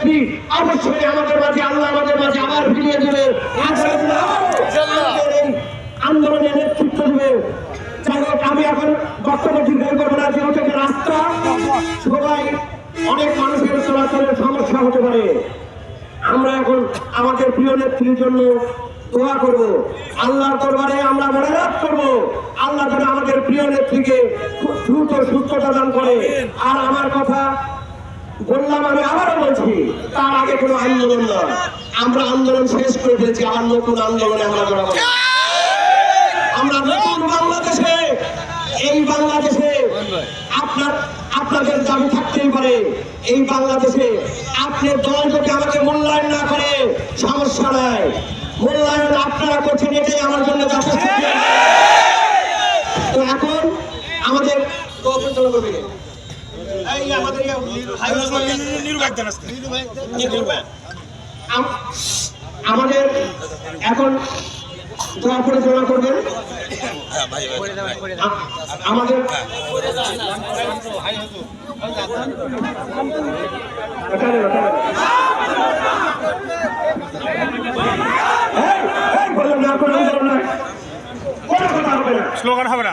নেত্রী অবশ্যই আমাদের মাঝে, আল্লাহ আমাদের মাঝে আবার ফিরিয়ে দেবে আমাদের আন্দোলনের নেতৃত্ব দেবে যাই হোক, আমি এখন বক্তব্য দীর্ঘায়ু করব না, যেহেতু রাস্তা, সবাই অনেক মানুষের চলাচলের সমস্যা হতে পারে। আমরা এখন আমাদের প্রিয় নেত্রীর জন্য দোয়া করব। আল্লাহর দরবারে আমরা মনোনাথ করব। আল্লাহ যেন আমাদের প্রিয় নেত্রীকে দ্রুত সুস্থতা দান করে। আর আমার কথা বললাম আমি বলছি, তার আগে কোনো আন্দোলন নয়। আমরা আন্দোলন শেষ করে ফেলেছি, আবার নতুন আন্দোলনে আমরা জড়াবো আমরা নতুন বাংলাদেশে, এই বাংলাদেশে আপনার, আপনাদের দাবি থাকতেই পারে, এই বাংলাদেশে আপনার দল যদি আমাকে মূল্যায়ন না করে, সমস্যা নাই। মূল্যায়ন আপনারা করছেন, এটাই আমার জন্য যথেষ্ট। তো এখন আমাদের আমাদের আম- আমাদের এখন দোয়া পরিচালনা করবেন আমাদের স্লোগান হবে না